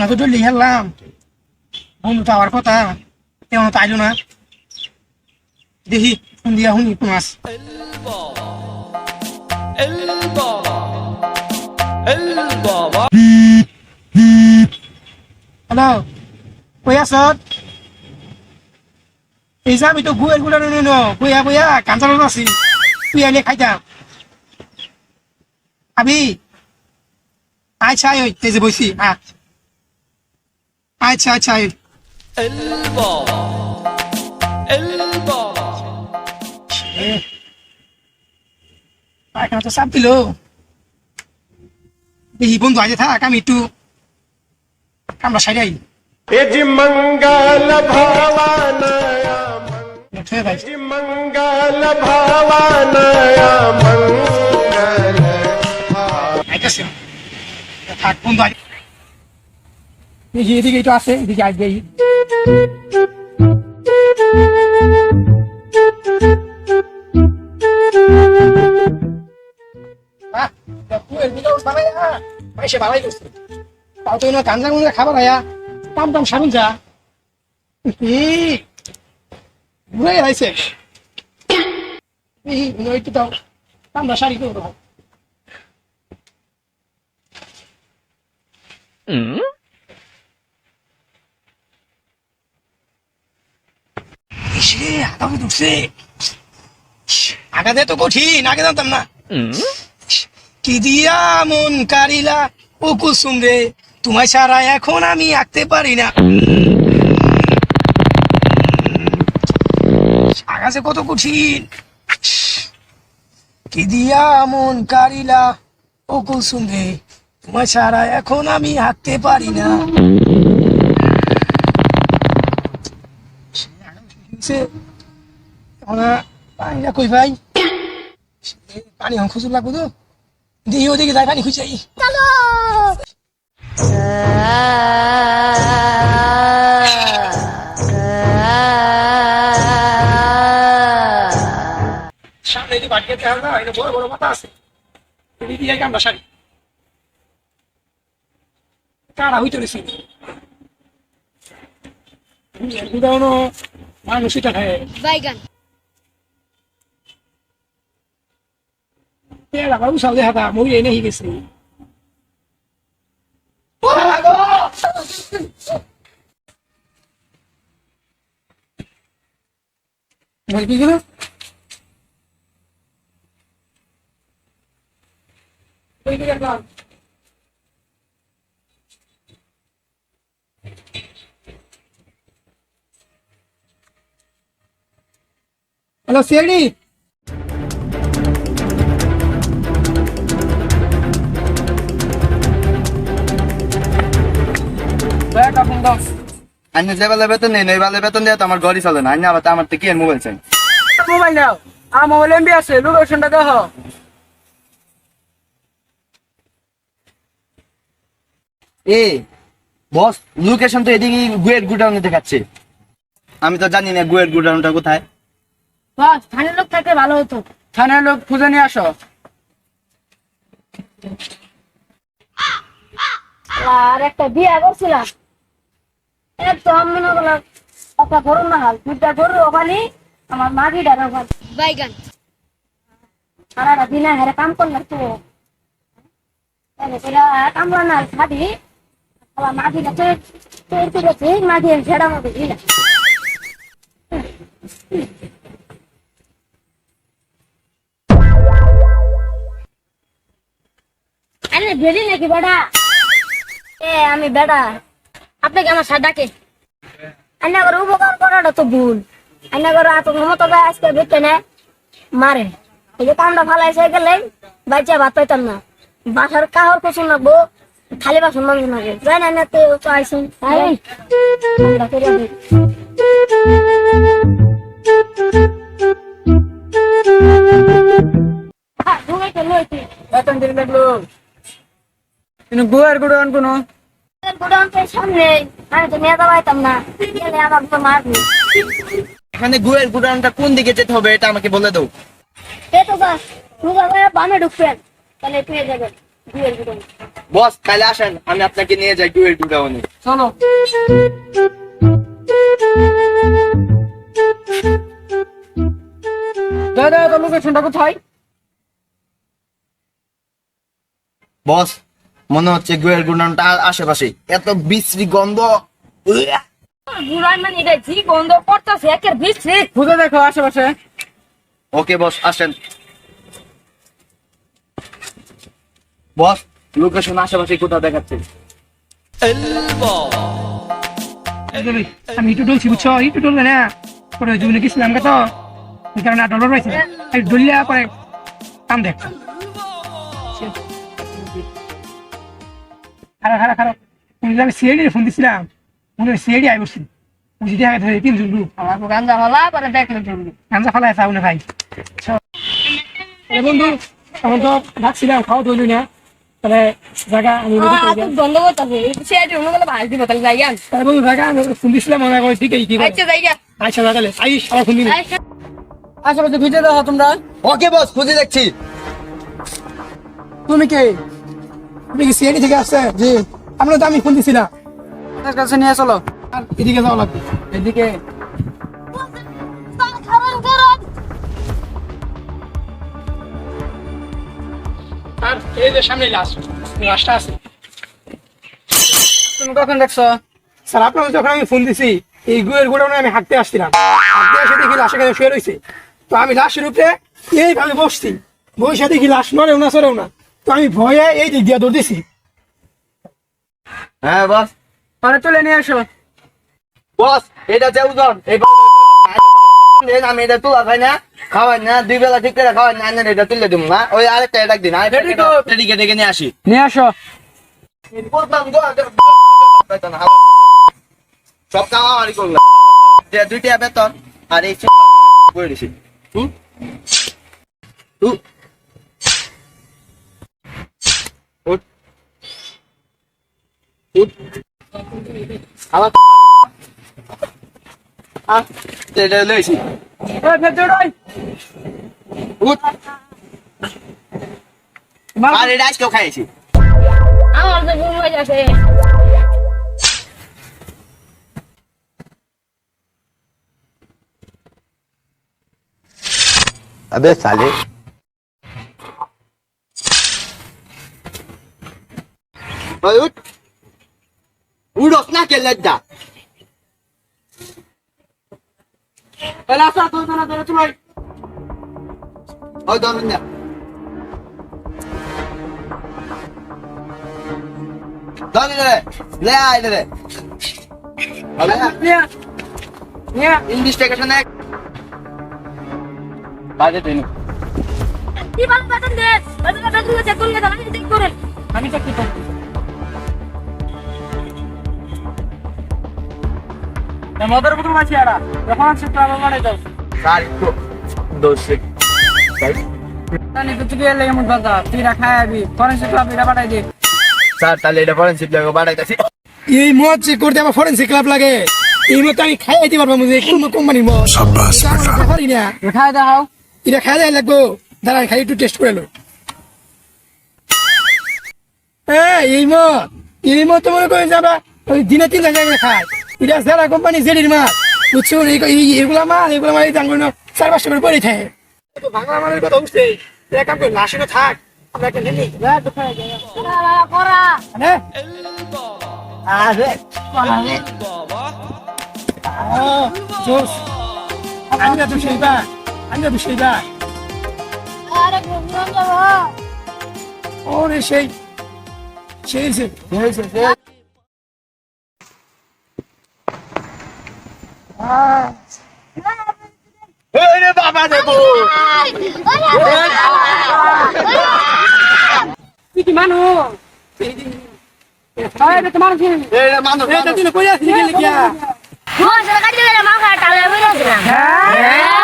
আমরা তো ডলি হেললাম। বন্ধু তো আবার কথা তেমন তো আইলো না? দেখি, ফোন দিয়া শুনি কোন হ্যালো, কই আছ? এই যে আমি তো গুয়ের গুড়া নুন বইয়া বইয়া কাঞ্চালত আছি তুই আইলে খাইতাম আবি আচ্ছা ওই যে বইছি হ্যাঁ আচ্ছা আচ্ছা পায়খানা তো চাপ দিল এই বন্ধু আজে থাক, আমি একটু কামড়া সাইডাই মঙ্গল মঙ্গল মঙ্গল থাক, বন্ধু দেখি, এদিকে একটু আছে এদিকে তা তো গুঞ্জা খাবার আয়া। টাম টাম সারুন যা। ঘুরে আইছে। একটু দাও। আমরা শাড়ি করে। দাও আগামী ঢুকছে। আগাতে তো কঠিন আগে জানতাম না। কি দিয়া মন কারিলা ও কুসুম রে তোমায় ছাড়া এখন আমি আঁকতে পারি না। আগাছে কত কঠিন। কি দিয়া মন কারিলা ও কুসুম রে তোমায় ছাড়া এখন আমি আঁকতে পারি না। সে পানিটা কই ভাই। পানি খুঁজুর লাগবো তো। দিই ওদিকে যাই পানি খুঁজাই সামনে যদি বাড়িয়ে না এটা বড় বড় আছে। দিয়ে আমরা সারি। কারা মানুষ এটা খায়। বাইগান। la pausa o deja para mover energía que se. Hello Siri. আইনে যে বেলা বেতন নেই এই বেলা বেতন দিয়ে তো আমার ঘরই চলে না। আইনে আবার আমার তো কি মোবাইল চাই? মোবাইল নাও আমার মোবাইল এমবি আছে লোকেশনটা দেখো। এ বস লোকেশন তো এদিকে গুয়ের গুডাউনে দেখাচ্ছে। আমি তো জানি না গুয়ের গুডাউনটা কোথায়। বস স্থানীয় লোক থাকলে ভালো হতো। থানার লোক খুঁজে নিয়ে আসো। আর একটা বিয়ে করছিলাম। একদম মনে করলাম একটা গরু না হাল দুইটা গরু ওখানে আমার মাগি ডার ওখানে বাইগান। সারাটা দিন হেরে কাম করলাম তো। তাহলে পেলা কামড়া না খাদি আমার মাগি গাছে তৈরি করেছে মাগি ছেড়া মতো দিলা আরে বেরি নাকি বেটা এ আমি বেটা আপনাকে আমার সাথে ডাকে। আন্না করে উপকার করাটা তো ভুল। আন্না করে এত ক্ষমতা দেয় আজকে বেঁচে নেয় মারে। এই যে কামটা ফালাইছে গেলে বাচ্চা ভাত পাইতাম না। বাসার কাহর কুসুম লাগবো খালি বাসন মাংস লাগে যাই না না তো চাইছেন গুয়ার গুড়ান কোনো? এখানে গুয়ের গুডাউনটা কোন দিকে যেতে হবে এটা আমাকে বলে দাও। বাস তাহলে আসেন আমি আপনাকে নিয়ে যাই ডুয়েট গুডাউনে চলো। দাদা তোর লোকেশনটা কোথায় বস মনে হচ্ছে গুয়ের গুডাউনটা আশেপাশে। এত বিশ্রী গন্ধ! মানে এটা জি গন্ধ করতেছে? একের বিশ্রী। খুঁজে দেখো আশেপাশে। ওকে বস আসেন। বস লোকেশন আশেপাশে কোথাও দেখাচ্ছে। আমি একটু ডলছি বুঝছ? একটু ডলবে না পরে জমিনে গেছিলাম তো? এই কারণে ডলার রয়েছে। এই ডলিয়া পরে কাম দেখ খারাপ খারাপ খারাপ। আমি সিআইডি ফোন দিছিলাম। মনে সিআইডি আই বসছি বুঝি দেখা ধরে তিনজন লোক। আমার গাঞ্জা হলা পরে দেখলে গাঞ্জা ফালাই চাও না ভাই। বন্ধু আমার তো ভাবছিলাম খাওয়া ধরলি না। তাহলে জায়গা আমি ready করে বন্ধ করতেছে। সে আজ অন্য গেলে ভাই দিব তাহলে যাই আন। তাহলে বন্ধু জায়গা আমি ফোন দিছিলাম মনে করে ঠিক আছে আচ্ছা তাহলে আইস আবার ফোন দিবি। আশেপাশে খুঁজে দেখো তোমরা। ওকে বস খুঁজে দেখছি। তুমি কে? তুমি কি সিআইডি থেকে আসছে? জি। আমরা তো আমি ফোন দিছিলাম তার কাছে নিয়ে চলো। আর এদিকে যাওয়া লাগবে। এদিকে। খাবার করো আর এই যে সামনে লাশ লাশটা আছে। তুমি কখন দেখছ? স্যার যখন আমি ফোন দিছি এই গুয়ের গোডাউনে আমি হাঁটতে আসছিলাম। হাঁটতে এসে দেখি লাশ এখানে শুয়ে রয়েছে তো আমি লাশের উপরে এইভাবে বসছি। বসে দেখি লাশ নড়েও না সরেও না। তো আমি ভয়ে এই দিক দিয়ে দৌড় দিছি। হ্যাঁ বস। পরে তুলে নিয়ে আসো। বস এটা যে ওজন এই এই আমি এটা তুলা খাই না খাওয়াই না দুই বেলা ঠিক করে খাওয়াই না আইনের এটা তুলে দিব না ওই আরেকটা এটা দিন Ready এদিকে ডেকে নিয়ে আসি। নিয়ে আসো। সব কাম আমারই করলাম দুইটা বেতন আর এই করে দিছি। হুম? হুম? উঠ। উঠ। আবার আহ, এটা লইছি ওই ভেতরে ওই। উঠ তোমার আর এটা আজকেও খাইছি আমার তো ঘুম হয়ে যাচ্ছে अबे साले ওই উঠ উঠোস না কে লজ্জা তাহলে আসো তুমি তোমরা ধরে চলো ওই ধরুন না ধরুন রে লে আয় রে হবে নিয়ে নিয়ে ইনভেস্টিগেশন এক বাজে দিন কি ভালো বেতন দে বেতন বেতন চেক করে আমি চেক করে। আমি চাকরি করছি মদের বোতল মাছি আড়া। যখন আছে ট্রাভেল মানে যাও স্যার একটু দোষে। তানি তো তুই এলে এমন কথা। তুই রাখা আবি। ফরেন্সিক ক্লাব এটা পাঠাই দে। স্যার তাহলে এটা ফরেন্সিক লাগে বাড়াইতেছি এই মদ চেক করতে আমার ফরেন্সিক ক্লাব লাগে। এই মদ আমি খাই দিতে পারব মুঝে কোন কোম্পানির মদ। ব্যাপারই না। রেখায় দেখাও এটা খাই দেয় লাগবো। দাঁড়ান খাই একটু টেস্ট করে লো। এই মদ। এই মদ তো মনে করেন যাবা ওই দিনে তিন জায়গায় খায় এটা সেরা কোম্পানি জেডির মাল বুঝছ? এগুলা মাল এগুলা মাল দাম করে চার পাঁচশো করে পড়ে থাকে। বাংলা মালের কথা উঠছে এক কাম করে লাশে থাক আমরা একটা নিই হ্যাঁ আরে আহ, আমি না তো সেইবা আমি না তো সেইবা আরে ঘুম যাব ওরে সেই সেই সেই। বাবা দেবো তুই কি মানুষ। তোমার কি এই মানুষ। কই আছিস গেলে হ্যাঁ